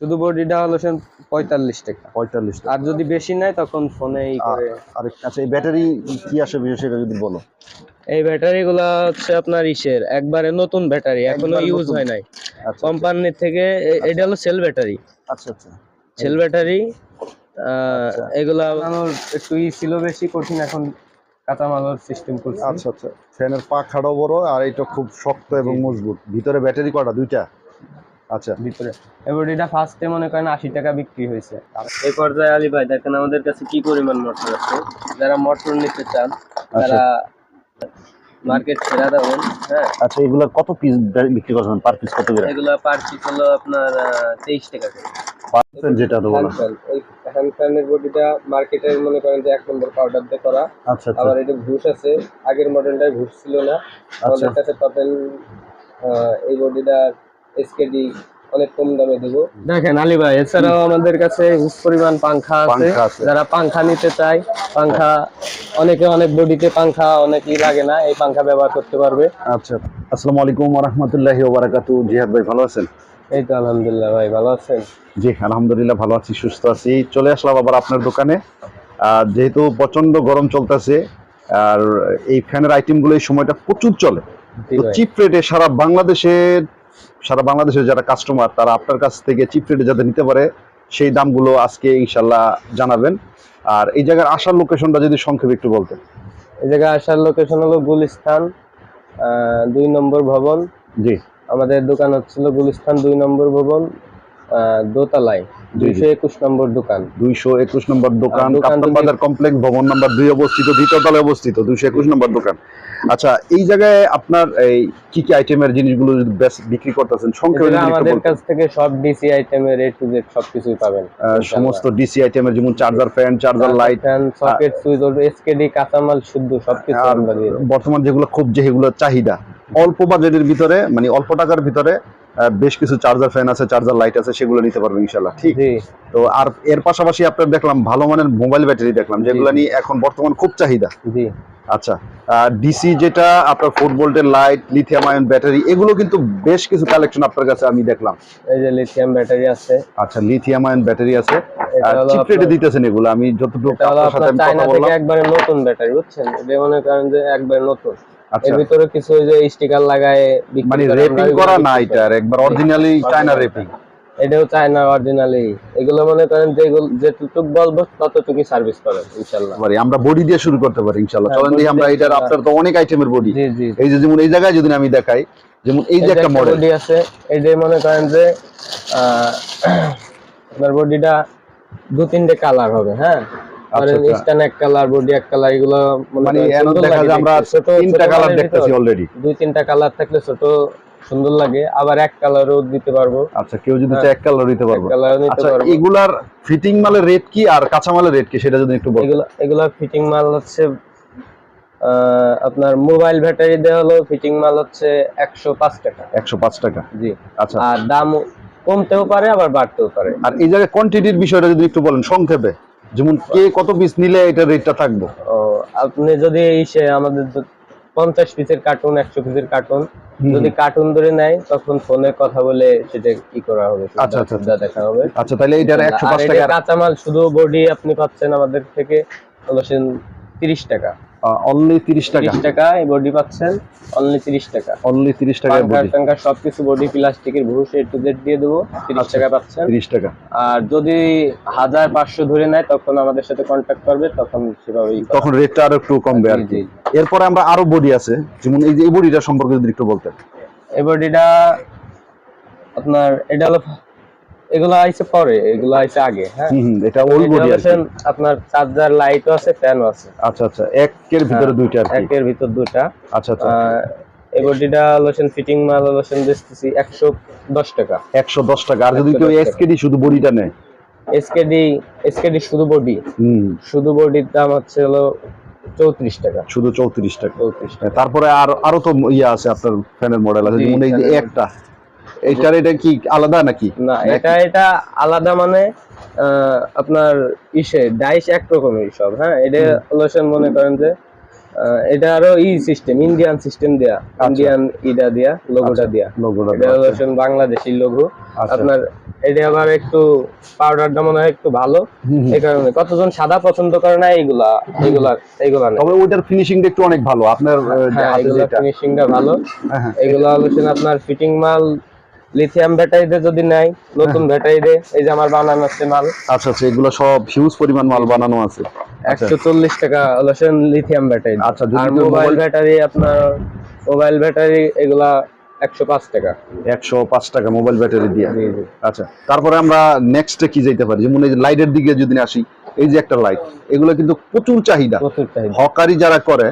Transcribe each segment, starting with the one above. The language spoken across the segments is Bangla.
শুধু বডিটা হলো সে পঁয়তাল্লিশ টাকা। পঁয়তাল্লিশ আর যদি বেশি নেয় তখন ফোনে আর আচ্ছা এই ব্যাটারি কি আসে বিষয় সেটা যদি বলো? এই ব্যাটারি গুলা হচ্ছে আপনার ইসের। একবারে নতুন ব্যাটারি এখনও ইউজ হয় নাই। আচ্ছা কোম্পানির থেকে এটা হলো সেল ব্যাটারি। আচ্ছা আচ্ছা। সেল ব্যাটারি আচ্ছা। এগুলা একটু ই ছিল বেশি কঠিন এখন কাঁচামালের সিস্টেম করছি আচ্ছা আচ্ছা। ফ্যানের পাখাটাও বড় আর এটা খুব শক্ত এবং মজবুত। ভিতরে ব্যাটারি কটা দুইটা? আচ্ছা। ভিতরে। এবার এটা ফার্স্টে মনে করেন আশি টাকা বিক্রি হয়েছে। এই পর্যায়ে আলী ভাই দেখেন আমাদের কাছে কি পরিমাণ মোটর আছে? যারা মোটর নিতে চান তারা মার্কেট ছেড়া দেবেন হ্যাঁ। আচ্ছা এগুলোর কত পিস বিক্রি করছেন পার পিস কত করে? এগুলো পার পিস হলো আপনার তেইশ টাকা করে। যেটা তো বলো। বডিটা মার্কেটের মনে করেন যে এক নম্বর পাউডার দিয়ে করা। আচ্ছা আচ্ছা। আবার এটা ঘুষ আছে আগের মডেলটায় ঘুষ ছিল না। আমাদের কাছে পাবেন এই বডিটা এসকেডি অনেক কম দামে দেবো। দেখেন আলী ভাই এছাড়াও আমাদের কাছে পরিমাণ পাংখা আছে। যারা পাংখা নিতে চায় পাংখা অনেকে অনেক বডিতে পাংখা অনেকই লাগে না এই পাংখা ব্যবহার করতে পারবে। আচ্ছা আসসালামু আলাইকুম রহমতুল্লাহি ওবারাকাতু জিহাদ ভাই ভালো আছেন? এই তো আলহামদুলিল্লাহ ভাই ভালো আছেন? জি আলহামদুলিল্লাহ ভালো আছি সুস্থ আছি। চলে আসলাম আবার আপনার দোকানে। আর যেহেতু প্রচণ্ড গরম চলতেছে আর এই ফ্যানের আইটেমগুলো এই সময়টা প্রচুর চলে। চিপ রেটে সারা বাংলাদেশের সারা বাংলাদেশের যারা কাস্টমার তারা আপনার কাছ থেকে চিপ রেটে যাতে নিতে পারে সেই দামগুলো আজকে ইনশাল্লাহ জানাবেন। আর এই জায়গার আসার লোকেশনটা যদি সংক্ষেপে একটু বলতেন। এই জায়গায় আসার লোকেশন হলো গুলিস্তান দুই নম্বর ভবন। জি। আমাদের দোকান হচ্ছিল গুলিস্তান দুই নম্বর ভবন দোতলায়। দুইশো একুশ নম্বর দোকান। দুইশো একুশ নম্বর দোকান কাপ্তান বাজার কমপ্লেক্স ভবন নাম্বার দুই অবস্থিত দ্বিতীয় তলায় অবস্থিত দুইশো একুশ নম্বর দোকান। আচ্ছা এই জায়গায় আপনার এই কি কি আইটেমের জিনিসগুলো যদি বিক্রি করতেছেন সংক্ষেপে আমাদের কাছ থেকে সব ডিসি আইটেমের এ টু জেড সবকিছুই পাবেন। সমস্ত ডিসি আইটেমের যেমন charger fan charger light socket switch SKD কাঁচামাল শুদ্ধ সবকিছু আমরা দিই বর্তমান যেগুলো খুব যেগুলো চাহিদা অল্প বাজেটের ভিতরে মানে অল্প টাকার ভিতরে বেশ কিছু চার্জার ফ্যান আছে চার্জার লাইট আছে সেগুলো নিতে পারবেন ইনশাল্লাহ ঠিক? তো আর এর পাশাপাশি আপনার দেখলাম ভালো মানের মোবাইল ব্যাটারি দেখলাম যেগুলো নিয়ে এখন বর্তমান খুব চাহিদা। আচ্ছা ডিসি যেটা আপনার ফোর ভোল্টের লাইট লিথিয়াম আয়ন ব্যাটারি এগুলো কিন্তু বেশ কিছু কালেকশন আপনার কাছে আমি দেখলাম। এই যে লিথিয়াম ব্যাটারি আছে। আচ্ছা লিথিয়াম আয়ন ব্যাটারি আছে। এটা চিপ রেটে দিতেছেন এগুলো আমি যতটুকু আপনার সাথে কথা থেকে বললাম। একবারে নতুন ব্যাটারি বুঝছেন? মনে করেন যে একবারে নতুন। এর ভিতরে কিছু যে স্টিকার লাগায় মানে রেপিং করা না। এটা একবার অরিজিনালি চায়না রেপিং এটাও চায়না অরিজিনালি এগুলো মনে করেন যেগুলো যেটুকু বলব ততটুকুই সার্ভিস করেন ইনশাল্লাহ। পারি আমরা বডি দিয়ে শুরু করতে পারি ইনশাআল্লাহ হ্যাঁ, চলেন আমরা এটার আপনার তো অনেক আইটেমের বডি এই যে যেমন এই জায়গায় যদি আমি দেখাই যেমন এই যে একটা মডেল বডি আছে এই যে মনে করেন যে আহ, আপনার বডিটা দু তিনটে কালার হবে হ্যাঁ? আচ্ছা, আচ্ছা। স্টান এক কালার বডি এক কালার এগুলো মানে দেখা যায় আমরা তিনটা কালার দেখতেছি অলরেডি দুই তিনটা কালার থাকলে ছোট সুন্দর লাগে আবার এক কালারও দিতে পারব। আচ্ছা কেউ যদি হ্যাঁ। চায় এক কালার দিতে পারব। আচ্ছা এগুলার ফিটিং মালের রেট কি আর কাঁচা মালের রেট কি সেটা যদি একটু বলতেন এগুলো এগুলো ফিটিং মাল হচ্ছে আপনার মোবাইল ব্যাটারি দেওয়া হলো ফিটিং মাল হচ্ছে একশো পাঁচ টাকা। একশো পাঁচ টাকা। জি। আচ্ছা। আর দাম কমতেও পারে আবার বাড়তেও পারে। আর এই জায়গায় কোয়ান্টিটির বিষয়টা যদি একটু বলেন সংক্ষেপে। যেমন কে কত পিস নিলে এটা রেটটা থাকবে? আপনি যদি এই সে আমাদের পঞ্চাশ পিসের কার্টুন একশো পিসের কার্টুন যদি কার্টুন ধরে নেয় তখন ফোনে কথা বলে সেটা কি করা হবে? আচ্ছা, আচ্ছা, দেখা হবে। আচ্ছা তাহলে এটার একশো পাঁচ টাকা কাঁচামাল শুধু বডি আপনি পাচ্ছেন আমাদের থেকে হলো তিরিশ টাকা। অনলি তিরিশ টাকা। তিরিশ টাকা এই বডি পাচ্ছেন অনলি তিরিশ টাকা। অনলি তিরিশ টাকা পাঙ্কার টাঙ্কার সবকিছু বডি প্লাস্টিকের ভুষ এ টু জেড দিয়ে দেবো তিরিশ। টাকা পাচ্ছেন। তিরিশ টাকা। আর যদি হাজার পাঁচশো ধরে নেয় তখন আমাদের সাথে করবে তখন সেভাবেই করা তখন রেটটা আরও একটু কমবে আর কি। এরপরে আমরা আরও বডি আছে যেমন এই যে এই বডিটা সম্পর্কে যদি একটু বলতেন। এই বডিটা আপনার এটা হলো এগুলো আইছে পরে এগুলো আইছে আগে হ্যাঁ? এটা ওল্ড বডি আপনার চার্জার লাইটও আছে ফ্যানও আছে। আচ্ছা আচ্ছা একের ভিতরে দুইটা একের ভিতর দুটা আচ্ছা আচ্ছা। এই বডিটা লোশন ফিটিং মাল লোশন দিতেছি একশো দশ টাকা। একশো দশ টাকা। আর যদি কেউ এসকেডি শুধু বডিটা নেয়? এসকেডি এসকেডি শুধু বডি হুম। শুধু বডির দাম হচ্ছে হলো চৌত্রিশ টাকা। শুধু চৌত্রিশ টাকা। হ্যাঁ, তারপরে আর আরও তো ইয়ে আছে আপনার ফ্যানের মডেল আছে যেমন এই যে একটা। এইটার এটা কি আলাদা নাকি? না এটা এটা আলাদা মানে আপনার ইসে ডাইস এক রকমের সব হ্যাঁ? এটা লোশন মনে করেন যে এটা আরও ই সিস্টেম ইন্ডিয়ান সিস্টেম দেয়া ইন্ডিয়ান ইটা দিয়া লোগোটা দিয়া। লোগোটা এটা লোশন বাংলাদেশি লোগো। আচ্ছা। আপনার এটা আবার একটু পাউডারটা মনে হয় একটু ভালো। এই কারণে। কতজন সাদা পছন্দ করে না এইগুলা এইগুলা এইগুলা তবে ওইটার ফিনিশিংটা একটু অনেক ভালো আপনার হ্যাঁ হাতে যেটা। ফিনিশিংটা ভালো। হ্যাঁ, হ্যাঁ। এগুলা হলো আপনার ফিটিং মাল লিথিয়াম ব্যাটারিতে যদি নেয় নতুন ব্যাটারিতে এই যে আমার বানানো আছে মাল। আচ্ছা আচ্ছা এগুলো সব হিউজ পরিমাণ মাল বানানো আছে। আচ্ছা। একশো চল্লিশ টাকা হলো লিথিয়াম ব্যাটারি আচ্ছা, আর মোবাইল ব্যাটারি আপনার মোবাইল ব্যাটারি এগুলা টাকা। মোবাইল ব্যাটারি দিয়ে। আচ্ছা তারপরে আমরা নেক্সটে কি যেতে পারি? যেমন এই লাইটের দিকে যদি আসি এই যে একটা লাইট এগুলো কিন্তু প্রচুর চাহিদা। হকারি যারা করে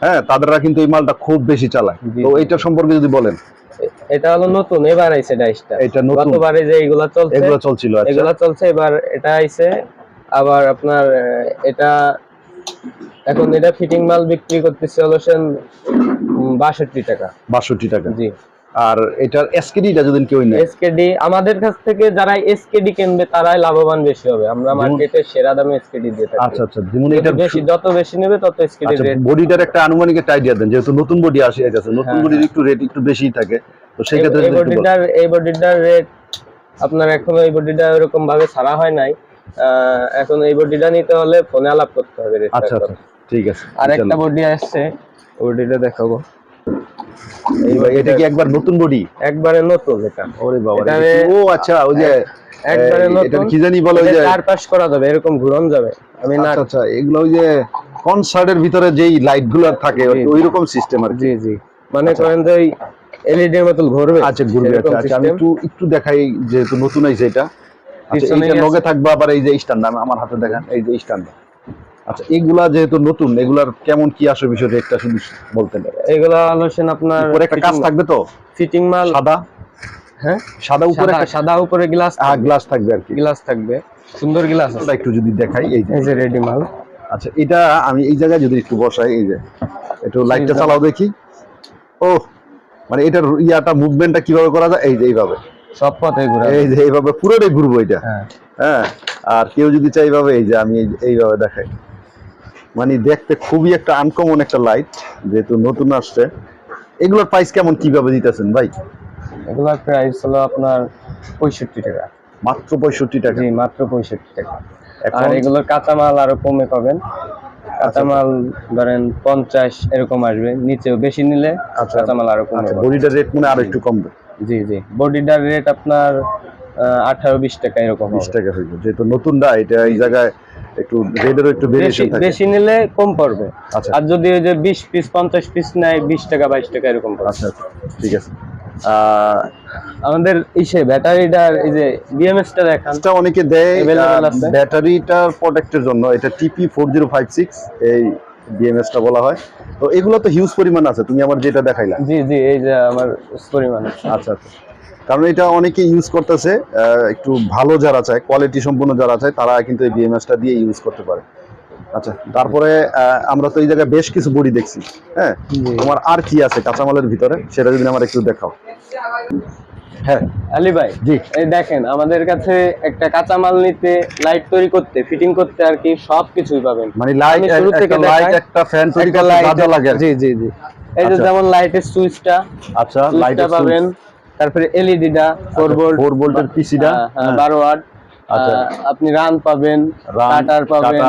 হ্যাঁ তাদেররা কিন্তু এই মালটা খুব বেশি চালায়। তো। এটা সম্পর্কে যদি বলেন। এটা হলো নতুন এবার আইছে ডাইসটা। এটা নতুন। গতবারে যে এগুলা চলছে এগুলা চলছিল আচ্ছা। এগুলা চলছে এবার এটা আইছে। আবার আপনার এটা এখন এটা ফিটিং মাল বিক্রি করতেছে হলো সেন বাষট্টি টাকা। বাষট্টি টাকা। জি। আর এটার এসকেডিটা যদি কেউ নেয়? এসকেডি আমাদের কাছ থেকে যারা এসকেডি কিনবে তারাই লাভবান বেশি হবে। আমরা মার্কেটে সেরা দামে এসকেডি দিয়ে থাকি। আচ্ছা আচ্ছা যেমন এটা বেশি যত বেশি নেবে তত এসকেডি আচ্ছা রেট বডিটার একটা আনুমানিক একটা আইডিয়া দেন যেহেতু নতুন বডি আসে যাচ্ছে নতুন হ্যাঁ, বডির একটু রেট একটু বেশি থাকে তো সেই ক্ষেত্রে এই। বডিটার এই বডিটার রেট আপনার এখনও এই বডিটা এরকম ভাবে ছাড়া হয় নাই। এখন এই বডিটা নিতে হলে ফোনে আলাপ করতে হবে আচ্ছা আচ্ছা ঠিক আছে আর একটা বডি আসছে বডিটা দেখাবো। এটা কি একবার নতুন বডি একবারে নতুন এটা। ওরে বাবা ও আচ্ছা ওই যে একবারে নতুন। এটার কি জানি বলে ওই যে চার করা যাবে এরকম ঘুরন যাবে। আমি না আচ্ছা আচ্ছা এগুলো ওই যে কনসার্টের ভিতরে যেই লাইটগুলো থাকে। ওই রকম সিস্টেম আর জি জি। মনে করেন যে ওই এলইডি এর মতো ঘুরবে। আচ্ছা ঘুরবে আচ্ছা আচ্ছা, আমি একটু একটু দেখাই যেহেতু নতুন আইছে এটা। আচ্ছা লগে থাকবে আবার এই যে স্ট্যান্ড আমার হাতে দেখেন এই যে স্ট্যান্ড আচ্ছা এগুলা যেহেতু নতুন এগুলার কেমন কি আসে বিষয়টা একটা শুধু বলতেন। এগুলো আপনার উপরে একটা কাজ থাকবে তো? ফিটিং মাল। সাদা? হ্যাঁ? সাদা উপরে সাদা একটা সাদা উপরে গ্লাস হ্যাঁ গ্লাস থাকবে আর কি। গ্লাস থাকবে। সুন্দর গ্লাস ওটা একটু যদি দেখাই এই যে। এই যে রেডি মাল। আচ্ছা এটা আমি এই জায়গায় যদি একটু বসাই এই যে। একটু লাইটটা চালাও দেখি। ও মানে এটার ইয়াটা মুভমেন্টটা কীভাবে করা যায়? এই যে এইভাবে। সব পথে ঘুরে এই যে এইভাবে পুরোটাই ঘুরবো এটা। হ্যাঁ। হ্যাঁ আর কেউ যদি চাই এইভাবে এই যে আমি এইভাবে দেখাই। মানে দেখতে খুবই একটা আনকমন একটা লাইট যেহেতু নতুন আসছে। এগুলোর প্রাইস কেমন কীভাবে দিতেছেন ভাই? এগুলোর প্রাইস হলো আপনার পঁয়ষট্টি টাকা। মাত্র পঁয়ষট্টি টাকা? জি মাত্র পঁয়ষট্টি টাকা। আর এগুলোর কাঁচামাল আরও কমে পাবেন। কাঁচামাল ধরেন পঞ্চাশ এরকম আসবে নিচেও বেশি নিলে আচ্ছা। কাঁচামাল আরও কমে বডিটার রেট মনে হয় আরও একটু কমবে? জি জি। বডিটার রেট আপনার আঠারো বিশ টাকা এরকম বিশ টাকা হইবে যেহেতু নতুনটা এটা এই জায়গায় একটু রেটেরও একটু ভেরিয়েশন থাকে। বেশি নিলে কম পড়বে। আচ্ছা। আর যদি ওই যে বিশ পিস পঞ্চাশ পিস নেয় বিশ টাকা বাইশ টাকা এরকম পড়বে আচ্ছা আচ্ছা ঠিক আছে। আমাদের ইসে ব্যাটারিটার এই যে বিএমএস টা দেখান। এটা অনেকে দেয় Available আছে? ব্যাটারিটার প্রোটেক্টের জন্য। এটা TP four zero five six এই বিএমএস টা বলা হয়। তো এগুলো তো হিউজ পরিমাণ আছে তুমি আমার যেটা দেখাইলা। জি জি এই যে আমার পরিমাণ আছে। আচ্ছা আচ্ছা। কারণ এটা অনেকে ইউজ করতেছে একটু ভালো যারা চায় কোয়ালিটি সম্পূর্ণ যারা চায় তারা কিন্তু এই বিএমএস টা দিয়ে ইউজ করতে পারে। আচ্ছা তারপরে আমরা তো এই জায়গায় বেশ কিছু বডি দেখছি হ্যাঁ? তোমার আর কি আছে কাঁচামালের ভিতরে? সেটা যদি আমার একটু দেখাও। হ্যাঁ। আলী ভাই জি। এই দেখেন আমাদের কাছে একটা কাঁচামাল নিতে লাইট তৈরি করতে ফিটিং করতে আর কি সব কিছুই পাবেন। মানে লাইট একটা লাইট একটা ফ্যান তৈরি করতে লাগে জি জি জি। এই যে আচ্ছা। যেমন লাইটের সুইচটা আচ্ছা পাবেন। তারপরে এলইডিটা ফোর ভোল্ট ফোর ভোল্টের পিসিটা বারো ওয়াট আচ্ছা। আপনি রান পাবেন কাটার পাবেন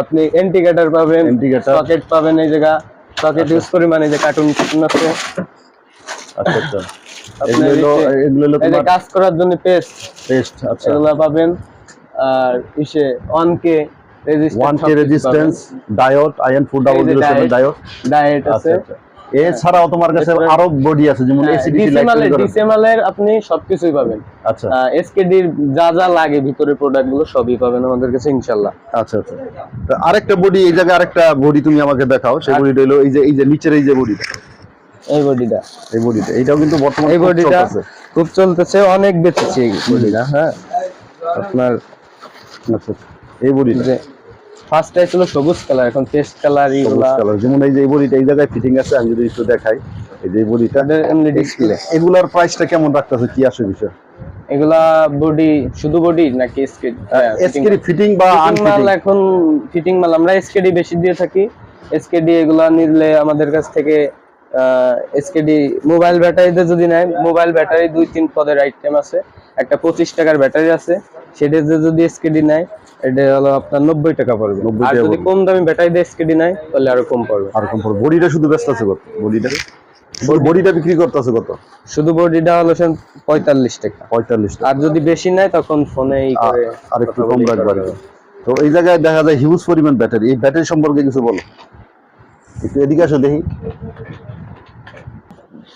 আপনি এন্টিকেটার পাবেন সকেট পাবেন এই জায়গা। সকেট ইউজ করি মানে যে কার্টুন আছে। আচ্ছা আচ্ছা। এগুলো এগুলো কাজ করার জন্য পেস্ট পেস্ট আচ্ছা। এগুলো পাবেন। আর ইসে one K one K resistance diode IN four double zero seven diode diet আচ্ছা আছে। আচ্ছা। এছাড়াও তোমার কাছে আরও বডি আছে যেমন এসিডিসি ডিসিএমএল ডিসিএমএল আপনি সবকিছুই পাবেন। আচ্ছা। যা যা লাগে ভিতরে প্রোডাক্টগুলো সবই পাবেন আমাদের কাছে ইনশাল্লাহ আচ্ছা আচ্ছা। তো আরেকটা বডি এই জায়গায় আরেকটা বডি তুমি আমাকে দেখাও সেই বডিটা হলো এই যে এই যে নিচের এই যে বডিটা এই বডিটা এই বডিটা এটাও কিন্তু বর্তমানে এই বডিটা। খুব চলতেছে অনেক বেচেছি এই বডিটা হ্যাঁ। আপনার আচ্ছা এই বডিটা যে ফার্স্টে ছিল সবুজ কালার এখন পেস্ট কালার কালার যেমন এই যে বডিটা এই জায়গায় ফিটিং আছে আমি যদি একটু দেখাই। এই যে বডিটা এমনি ডিসপ্লে এগুলার প্রাইসটা কেমন রাখতেছে? কি আসে বিষয়? এগুলা বডি শুধু বডি নাকি স্কেড এসকেডি ফিটিং বা আনফিটিং এখন ফিটিং মাল আমরা এসকেডি বেশি দিয়ে থাকি। এসকেডি এগুলা নিলে আমাদের কাছ থেকে এসকেডি মোবাইল ব্যাটারিতে যদি নেয় মোবাইল ব্যাটারি দুই তিন পদের আইটেম আছে। একটা পঁচিশ টাকার ব্যাটারি আছে। সেটাতে যদি এসকেডি নেয় এটা হলো আপনার নব্বই টাকা পড়বে। আর টাকা যদি কম দামি ব্যাটারি দিয়ে এসকেডি নেয় তাহলে আরও কম পড়বে। আর কম পড়বে। বডিটা শুধু ব্যস্ত আছে কত? বডিটা? বডিটা বিক্রি করতে কত? শুধু বডিটা হলো পঁয়তাল্লিশ টাকা। পঁয়তাল্লিশ আর যদি বেশি নেয় তখন ফোনে আর একটু কম। তো এই জায়গায় দেখা যায় হিউজ পরিমাণ ব্যাটারি। এই ব্যাটারি সম্পর্কে কিছু বলো। একটু এদিকে আসো দেখি।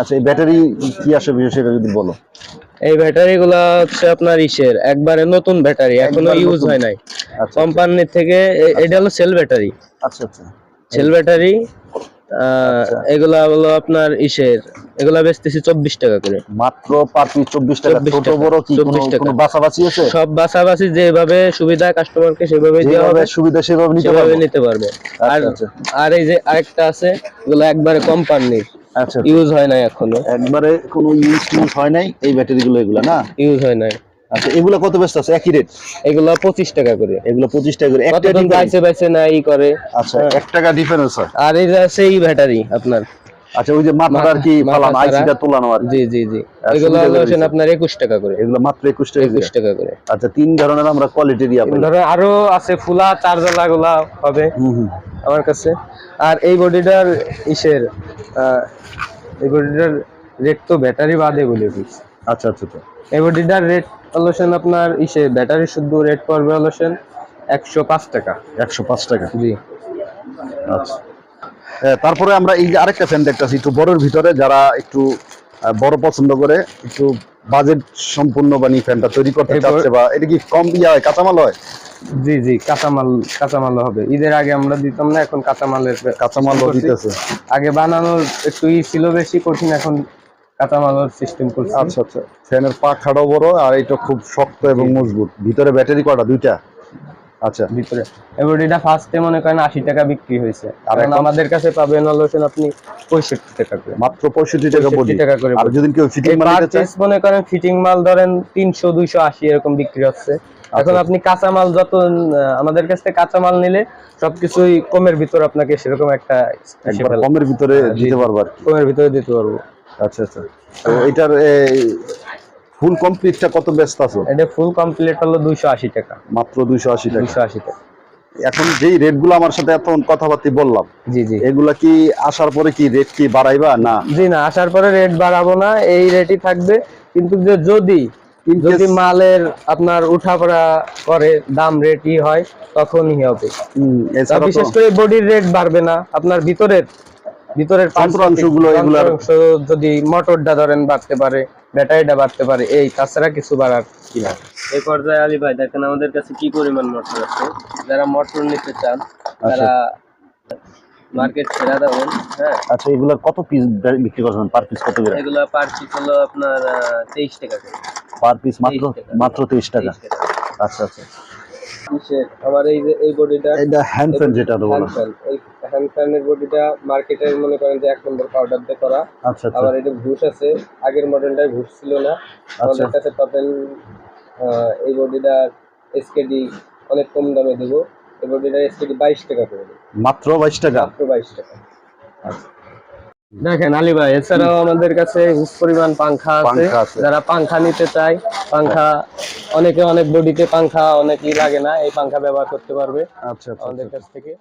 আচ্ছা এই ব্যাটারি কি আসে সেটা যদি বলো। এই ব্যাটারি গুলা হচ্ছে আপনার ইসের একবারে নতুন ব্যাটারি এখনও ইউজ হয় নাই। কোম্পানির থেকে এটা হলো সেল ব্যাটারি। আচ্ছা আচ্ছা। সেল ব্যাটারি এগুলা হলো আপনার ইসের এগুলা বেচতেছি চব্বিশ টাকা করে। মাত্র পার চব্বিশ টাকা। 24 ছোট বড় কি কোনো 24 টাকা। কোনো বাছাবাছি আছে? সব বাসাবাসি যেভাবে সুবিধা কাস্টমারকে সেভাবে দেওয়া হবে সুবিধা সেভাবে নিতে সেভাবে নিতে পারবে। আর আচ্ছা। আর এই যে আরেকটা আছে এগুলো একবারে কোম্পানির। আচ্ছা ইউজ হয় নাই এখনও। একবারে কোনো ইউজ ইউজ হয় নাই এই ব্যাটারি গুলো এগুলা না? ইউজ হয় নাই। আচ্ছা এগুলো কত বেস্ট আছে? একই রেট এগুলো পঁচিশ টাকা করে। এগুলো পঁচিশ টাকা করে। একটা। বাইসে বাইসে না ই করে। আচ্ছা 1 টাকা ডিফারেন্স হয়। আর আছে এই ব্যাটারি আপনার। আচ্ছা ওই যে মাথার আর কি ফালানো আইসিটা তোলানো আর। জি জি জি। এগুলো হলো। আপনার একুশ টাকা করে। এগুলো মাত্র একুশ টাকা একুশ করে। টাকা করে। আচ্ছা তিন ধরনের আমরা কোয়ালিটির ইয়া পাই ধরো আরও আছে ফুলা চার্জালা গুলা হবে আমার কাছে। আর এই বডিটার ইসের এই বডিটার রেট তো ব্যাটারি বাদে বলে দিচ্ছি আচ্ছা আচ্ছা এই বডিটার রেট হলোছেন আপনার ইসে ব্যাটারি শুদ্ধ রেট পড়বে হলোছেন একশো পাঁচ টাকা। একশো পাঁচ টাকা। জি। আচ্ছা। তারপরে আমরা এই যে আরেকটা ফ্যান দেখতেছি একটু বড়র ভিতরে যারা একটু বড় পছন্দ করে একটু বাজেট সম্পূর্ণ বানি ফ্যানটা তৈরি করতে চাচ্ছে বা এটা কি কম ইয়া হয় কাঁচামাল হয়? জি জি কাঁচামাল কাঁচামাল হবে। ঈদের আগে আমরা দিতাম না এখন কাঁচামালের কাঁচামাল দিতেছে। আগে বানানোর একটু ই ছিল বেশি কঠিন এখন কাঁচামালের সিস্টেম করছি। আচ্ছা আচ্ছা। ফ্যানের পাখাটাও বড় আর এটা খুব শক্ত এবং মজবুত। ভিতরে ব্যাটারি কটা দুইটা? আচ্ছা। ভিতরে এবার এটা ফার্স্টে মনে করেন আশি টাকা বিক্রি হয়েছে। আর আমাদের কাছে পাবেন হলোছেন আপনি পঁয়ষট্টি টাকা করে। মাত্র পঁয়ষট্টি টাকা 65 বডি। টাকা করে আর যদি কেউ ফিটিং মাল মনে করেন ফিটিং মাল ধরেন তিনশো দুইশো আশি এরকম বিক্রি হচ্ছে। এখন আপনি কাঁচা মাল যত আমাদের কাছ থেকে কাঁচা মাল নিলে সবকিছুই কমের ভিতরে আপনাকে সেরকম একটা। কমের ভিতরে হ্যাঁ, দিতে। পারব কমের ভিতরে দিতে পারব। আচ্ছা আচ্ছা। তো এটার ফুল কমপ্লিটটা কত ব্যস্ত আছো? এটা ফুল কমপ্লিট হলো দুইশো আশি টাকা। মাত্র দুইশো আশি টাকা। দুইশো আশি টাকা। এখন যেই রেটগুলো আমার সাথে এত কথাবার্তি বললাম জি জি। এগুলা কি আসার পরে কি রেট কি বাড়াইবা না? জি না আসার পরে রেট বাড়াবো না এই রেটই থাকবে। কিন্তু যে যদি যদি মালের আপনার উঠাপড়া করে দাম রেটই হয় তখনই হবে। বিশেষ করে বডির রেট বাড়বে না আপনার ভিতরের ভিতরের যন্ত্রাংশগুলো এগুলার- যদি মোটরটা ধরেন বাড়তে পারে ব্যাটারিটা বাড়তে পারে এই তাছাড়া কিছু বাড়ার কি না? এই পর্যায়ে আলী ভাই দেখেন আমাদের কাছে কি পরিমাণ মোটর আছে? যারা মোটর নিতে চান তারা মার্কেট ছেড়া দেবেন হ্যাঁ। আচ্ছা এগুলার কত পিস বিক্রি করছেন পার পিস কত করে? এগুলা পার পিস হলো আপনার তেইশ টাকা করে। পার পিস মাত্র মাত্র তেইশ টাকা। 23 টাকা। আচ্ছা আচ্ছা। আমার এই যে এই বডিটা এটা হ্যান্ড ফ্যান যেটা বলো। হ্যান্ড ফ্যানের বডিটা মার্কেটের মনে করেন যে এক নম্বর পাউডার দিয়ে করা। আচ্ছা আচ্ছা। আবার এটা ঘুষ আছে আগের মডেলটায় ঘুষ ছিল না। আমাদের কাছে পাবেন এই বডিটা এসকেডি অনেক কম দামে দেবো। এই বডিটা এসকেডি বাইশ টাকা করে দেবো। মাত্র বাইশ টাকা? মাত্র বাইশ টাকা। দেখেন আলী ভাই এছাড়াও আমাদের কাছে পরিমাণ পাংখা আছে। যারা পাংখা নিতে চায় পাংখা অনেকে অনেক বডিতে পাংখা অনেকই লাগে না এই পাংখা ব্যবহার করতে পারবে। আচ্ছা আচ্ছা আমাদের কাছ থেকে।